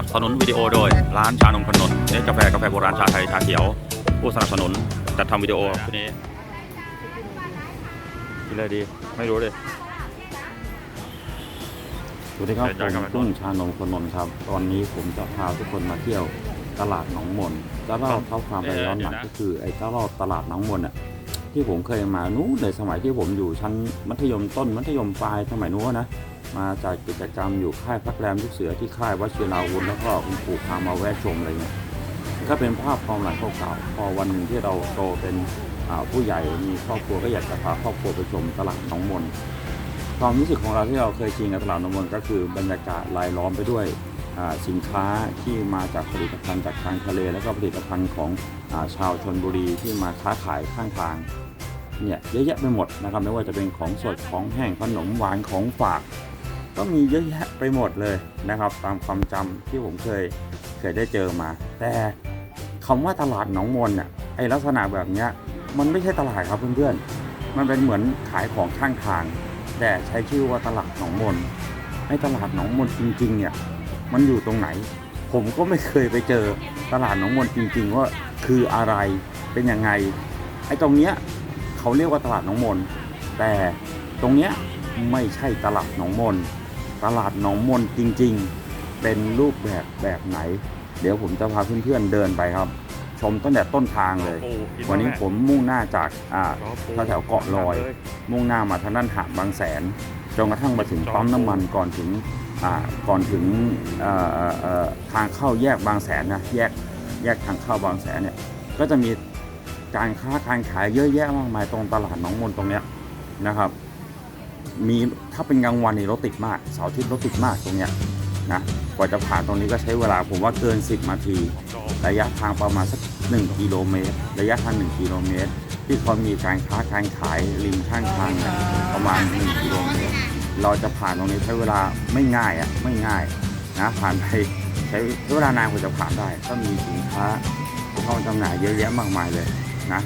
สนับสนุนวิดีโอโดย ร้านชานมขนนเนสกาแฟกาแฟโบราณชาไทยชาเขียว ผู้สนับสนุนจัดทำวิดีโอทีนี้กินอะไรดีไม่รู้เลยสวัสดีครับผมตุ้งชานมคนนครับ ตอนนี้ผมจะพาทุกคนมาเที่ยวตลาดหนองมนจะเล่าเท้าความไปย้อนหลังก็คือไอ้เจ้ารอตลาดหนองมนอะที่ผมเคยมานู้นในสมัยที่ผมอยู่ชั้นมัธยมต้นมัธยมปลายสมัยนู้นนะ มาจากกิจกรรมอยู่ค่ายพักแรมลูกเสือที่ค่ายวชิราวุธแล้วก็คุณปู่พามาแวะชมอะไรเงี้ยก็เป็นภาพความหลังเก่าๆพอวันหนึ่งที่เราโตเป็นผู้ใหญ่มีครอบครัวก็อยากจะพาครอบครัวไปชมตลาดหนองมนความรู้สึกของเราที่เราเคยชินกับตลาดน้ำมันก็คือบรรยากาศรายล้อมไปด้วยสินค้าที่มาจากผลิตภัณฑ์จากทางทะเล แล้วก็ผลิตภัณฑ์ของอชาวชนบุรีที่มาค้าขายข้างทางเนี่ยเยอะแยะไปหมดนะครับไม่ว่าจะเป็นของสดของแห้งขนมหวานของฝาก ก็มีเยอะแยะไปหมดเลยนะครับ ตามความจำที่ผมเคยเคยได้เจอมา แต่คำว่าตลาดหนองมนเนี่ยไอลักษณะแบบเนี้ยมันไม่ใช่ตลาดครับเพื่อนๆ มันเป็นเหมือนขายของข้างทาง แต่ใช้ชื่อว่าตลาดหนองมนไอ้ตลาดหนองมนจริงๆเนี่ยมันอยู่ตรงไหน ผมก็ไม่เคยไปเจอตลาดหนองมนจริงๆว่าคืออะไรเป็นยังไงไอตรงเนี้ยเขาเรียกว่าตลาดหนองมนแต่ตรงเนี้ยไม่ใช่ตลาดหนองมน ตลาดหนองมนจริง ๆ เป็นรูปแบบแบบไหน เดี๋ยวผมจะพาเพื่อนๆเดินไปครับ ชมตั้งแต่ต้นทางเลย วันนี้ผมมุ่งหน้าจากอ่าแถวๆเกาะลอย มุ่งหน้ามาทางด้านหาดบางแสนจนกระทั่งมาถึงปั๊มน้ำมันก่อนถึงอ่าก่อนถึงเอ่อเอ่อเอ่อทางเข้าแยกบางแสนนะแยกแยกทางเข้าบางแสนเนี่ยก็จะมีการค้าการขายเยอะแยะมากมายตรงตลาดหนองมนตรงเนี้ยนะครับ มีถ้าเป็นกลางวันนี่รถติดมากเสาร์อาทิตย์รถติดมากตรงเนี้ยนะกว่าจะผ่านตรงนี้ก็ใช้เวลาผมว่าเกิน 10นาที ระยะทางประมาณสัก1กิโลเมตรระยะทาง1กิโลเมตร ที่เขามีการค้าการขายริมข้างทางเนี่ยประมาณ1กิโลเมตรเราจะผ่านตรงนี้ใช้เวลาไม่ง่ายอะไม่ง่ายนะผ่านไปใช้เวลานานกว่าจะผ่านได้ ก็มีสินค้าเข้าจำหน่ายเยอะแยะมากมายเลยนะ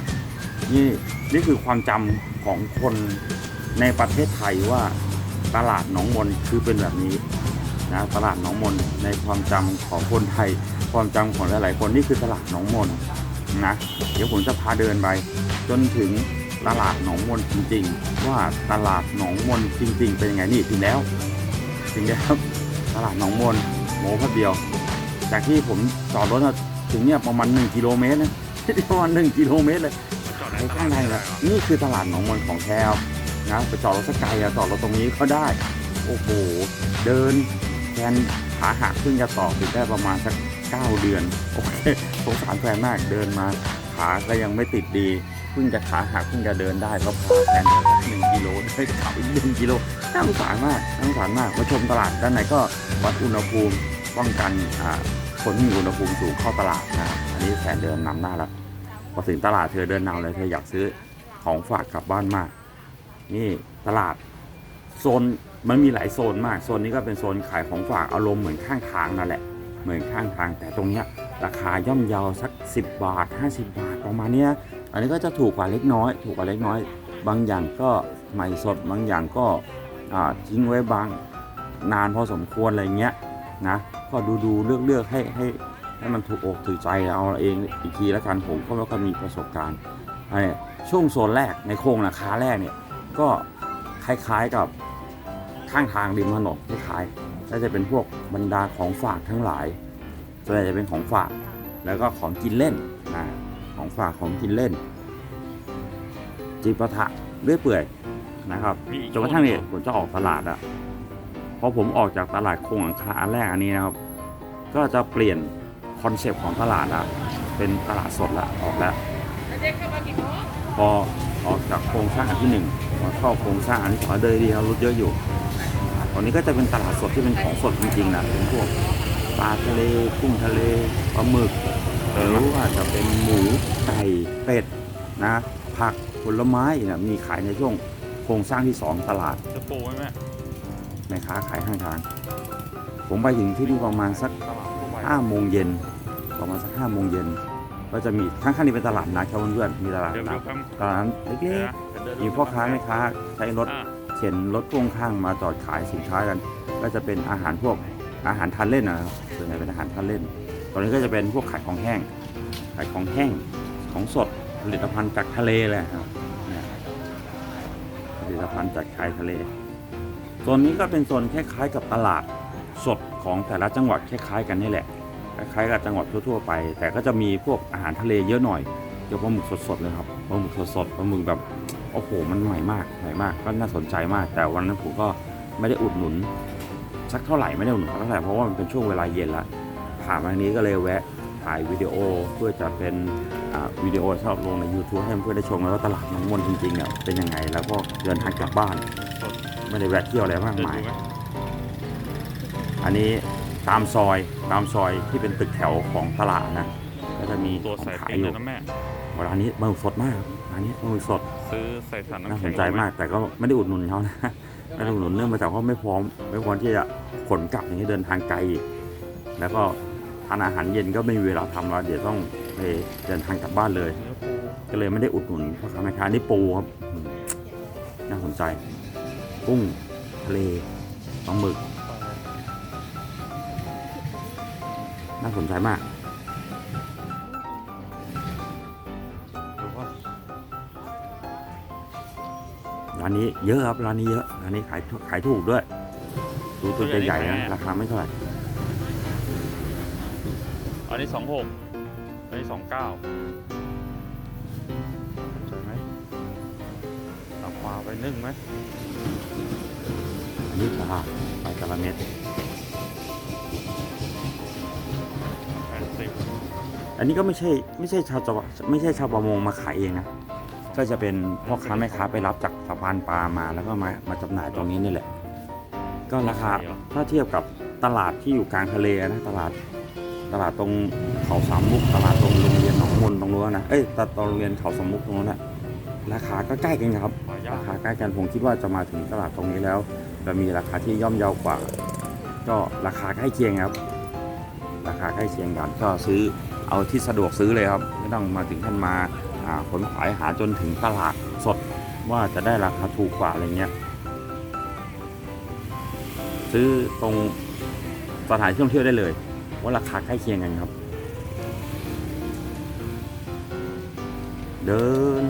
นี่นี่คือความจำของคน ในประเทศไทยว่าตลาดหนองมนคือเป็นแบบนี้นะตลาดหนองมนในความจำของคนไทย ความจำของหลายๆคนนี่คือตลาดหนองมนนะเดี๋ยวผมจะพาเดินไป จนถึงตลาดหนองมนจริง ๆ ว่าตลาดหนองมนจริง ๆ เป็นยังไงนี่ถึงแล้วถึงแล้วครับตลาดหนองมนโมพัดเดียว จากที่ผมจอดรถมาถึงเนี่ยประมาณ1กิโลเมตรนะประมาณ1กิโลเมตรเลยไปข้างในแหละนี่คือตลาดหนองมนของแท้ครับ นะไปจอดรถสักไกลอะจอดรถตรงนี้ก็ได้ โอ้โห เดินแทนขาหักเพิ่งจะต่อติดได้ประมาณสัก9เดือน โอเคสงสารแฟนมากเดินมาขาก็ยังไม่ติดดีเพิ่งจะขาหักเพิ่งจะเดินได้เพราะพาแฟนเดินหนึ่งกิโลได้เขาอีกหนึ่งกิโลน่าสงสารมากน่าสงสารมากมาชมตลาดด้านในก็วัดอุณหภูมิป้องกันอ่าคนที่มีอุณหภูมิสูงเข้าตลาดนะอันนี้แฟนเดินนำหน้าแล้วพอถึงตลาดเธอเดินนำเลยเธออยากซื้อของฝากกลับบ้านมาก นี่ตลาดโซนมันมีหลายโซนมาก โซนนี้ก็เป็นโซนขายของฝากอารมณ์เหมือนข้างทางนั่นแหละ เหมือนข้างทาง แต่ตรงเนี้ยราคาย่อมเยาวสัก 10 บาท 50 บาทประมาณเนี้ย อันนี้ก็จะถูกกว่าเล็กน้อย ถูกกว่าเล็กน้อย บางอย่างก็ใหม่สด บางอย่างก็ทิ้งไว้บางนานพอสมควรอะไรเงี้ยนะ ก็ดูดูเลือกเลือกให้ให้ให้มันถูกอกถูกใจเอาเองอีกทีแล้วกันผมก็ไม่ค่อยมีประสบการณ์ช่วงโซนแรกในโครงราคาแรกเนี่ย ก็คล้ายๆกับข้างทางริมถนนคล้ายๆก็จะเป็นพวกบรรดาของฝากทั้งหลายส่วนใหญ่จะเป็นของฝากแล้วก็ของกินเล่นอ่าของฝากของกินเล่นจีปะทะเรื่อยเปื่อยนะครับจนกระทั่งเนี่ยผมจะออกตลาดอะพอผมออกจากตลาดโครงหลังคาอันแรกอันนี้นะครับ ก็จะเปลี่ยนคอนเซปต์ของตลาดอะเป็นตลาดสดละออกแล้ว พอออกจากโครงสร้างอันที่หนึ่งมาเข้าโครงสร้างอันที่สองเดินดีครับรถเยอะอยู่ตอนนี้ก็จะเป็นตลาดสดที่เป็นของสดจริงๆนะเป็นพวกปลาทะเลกุ้งทะเลปลาหมึกหรือว่าจะเป็นหมูไก่เป็ดนะผักผลไม้นะมีขายในช่วงโครงสร้างที่สองตลาดจะปูไหมแม่แม่ค้าขายข้างทางผมไปถึงที่นี่ประมาณสักตลาดทั่วไปห้าโมงเย็นประมาณสักห้าโมงเย็น ก็จะมีข้างๆนี้เป็นตลาดนัดครับเพื่อนๆมีตลาดเดี๋ยวนัเดี๋ดยวครับตลาดนัดเล็กๆมีพ่อค้าแม่ค้าใช้รถอ่าเข็นรถพ่วงข้างมาจอดขายสินค้ากัน ก็จะเป็นอาหารพวกอาหารทานเล่นนะครับส่วนใหญ่เป็นอาหารทานเล่น ตอนนี้ก็จะเป็นพวกขายของแห้ง ขายของแห้งของสดผลิตภัณฑ์จากทะเลเลยครับเนี่ยผลิตภัณฑ์จากชายทะเลโซนนี้ก็เป็นโซนคล้ายๆกับตลาดสดของแต่ละจังหวัดคล้ายๆกันนี่แหละ คล้ายๆกับจังหวัดทั่วๆไป แต่ก็จะมีพวกอาหารทะเลเยอะหน่อยเกี่ยวกับปลาหมึกสดๆเลยครับปลาหมึกสดๆปลาหมึกแบบโอ้โหมันใหม่มากใหม่มากก็น่าสนใจมาก แต่วันนั้นผมก็ไม่ได้อุดหนุน สักเท่าไหร่ไม่ได้อุดหนุนสักเท่าไหร่เพราะว่ามันเป็นช่วงเวลาเย็นละผ่านมาทางนี้ก็เลยแวะถ่ายวิดีโอเพื่อจะเป็นอ่าวิดีโอสำหรับลงใน YouTube ให้เพื่อนๆได้ชมแล้วว่าตลาดหน้องมนจริงๆเนี่ยเป็นยังไงแล้วก็เดินทางกลับบ้าน ไม่ได้แวะเที่ยวอะไรมากมาย อันนี้ ตามซอยตามซอยที่เป็นตึกแถวของตลาดนะก็จะมีตัวของใส่ขายเป็นอเลยู่ยนะแม่ ร้านนี้ปลาหมึกสดมากร้านนี้ปลาหมึกสดซื้อใส่ถังน้ำน่าแข็สงนใจมาก แต่ก็ไม่ได้อุดหนุนเขานะไม่ได้อุดหนุนเนื่องมาจากว่าไม่พร้อม ไม่พร้อมที่จะขนกลับอย่างนี้เดินทางไกลอีกแล้วก็ทานอาหารเย็นก็ไม่มีเวลาทำแล้วเดี๋ยวต้องไปเดินทางกลับบ้านเลย เนื้อปูก็เลยไม่ได้อุดหนุนพ่อค้าแม่ค้านี่ปูครับอืมน่าสนใจ กุ้งทะเลปลาหมึก น่าสนใจมากดูว่าร้านนี้เยอะครับร้านนี้เยอะร้านนี้ขายถูกขายถูกด้วย ดูตัวใหญ่ๆนะราคาไม่เท่าไหร่อันนี้สองหกอันนี้สองเก้าใช่ไหมตับปลาไปนึ่งไหมอันนี้ปลาปลาจระเม็ด อันนี้ก็ไม่ใช่ไม่ใช่ชาวจังหวัดไม่ใช่ชาวประมงมาขายเองนะก็จะเป็นพ่อค้าแม่ค้าไปรับจากสะพานปลามาแล้วก็มามาจำหน่ายตรงนี้นี่แหละ ก็ราคาถ้าเทียบกับตลาดที่อยู่กลางทะเลนะตลาดตลาดตรงเขาสามมุกตลาดตรงโรงเรียนหนองมนตรงนู้นนะเอ้ยตตรงโรงเรียนเขาสามมุกตรงนู้นนะราคาก็ใกล้กันครับปลาย่าราคาใกล้กันผมคิดว่าจะมาถึงตลาดตรงนี้แล้ว จะมีราคาที่ย่อมเยาวกว่า ก็ราคาใกล้เคียงครับ ราคาใกล้เคียงกันก็ซื้อ เอาที่สะดวกซื้อเลยครับ ไม่ต้องมาถึงขั้นมาขนขวายหาจนถึงตลาดสดว่าจะได้ราคาถูกกว่าอะไรเงี้ย ซื้อตรงสถานที่ท่องเที่ยวได้เลย ว่าราคาใกล้เคียงกันครับ เดิน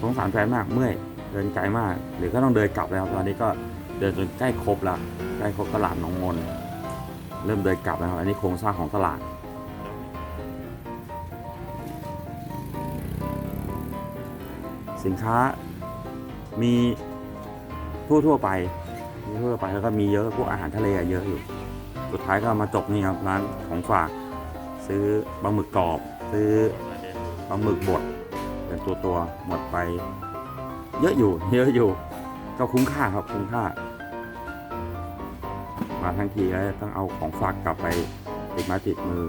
สงสารแฟนมากเมื่อยเดินไกลมากหรือก็ต้องเดินกลับแล้วตอนนี้ก็เดินจนใกล้ครบละใกล้ครบตลาดหนองมนเริ่มเดินกลับแล้วอันนี้โครงสร้างของตลาด สินค้า มีทั่วทั่วไปมีทั่วไปแล้วก็มีเยอะพวกอาหารทะเลอะเยอะอยู่ สุดท้ายก็มาจบนี่ครับร้านของฝากซื้อปลาหมึกกรอบ ซื้อปลาหมึกบดเป็นตัวตัวหมดไป เยอะอยู่ เยอะอยู่ ก็คุ้มค่าครับคุ้มค่า มาทั้งทีแล้วต้องเอาของฝากกลับไปติดมาติดมือ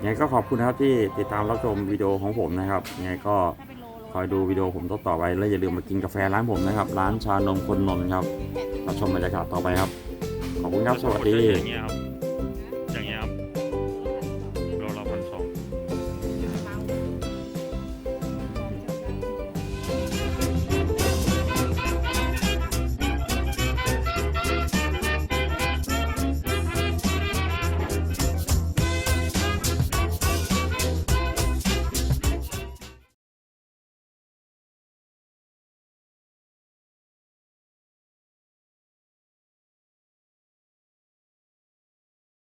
ยังไงก็ขอบคุณนะครับที่ติดตามรับชมวิดีโอของผมนะครับยังไงก็คอยดูวิดีโอผมต่อๆไป และอย่าลืมมากินกาแฟร้านผมนะครับ ร้านชานมคนนนท์ครับรับชมบรรยากาศต่อไปครับ ขอบคุณครับ สวัสดี อย่างเงี้ยครับ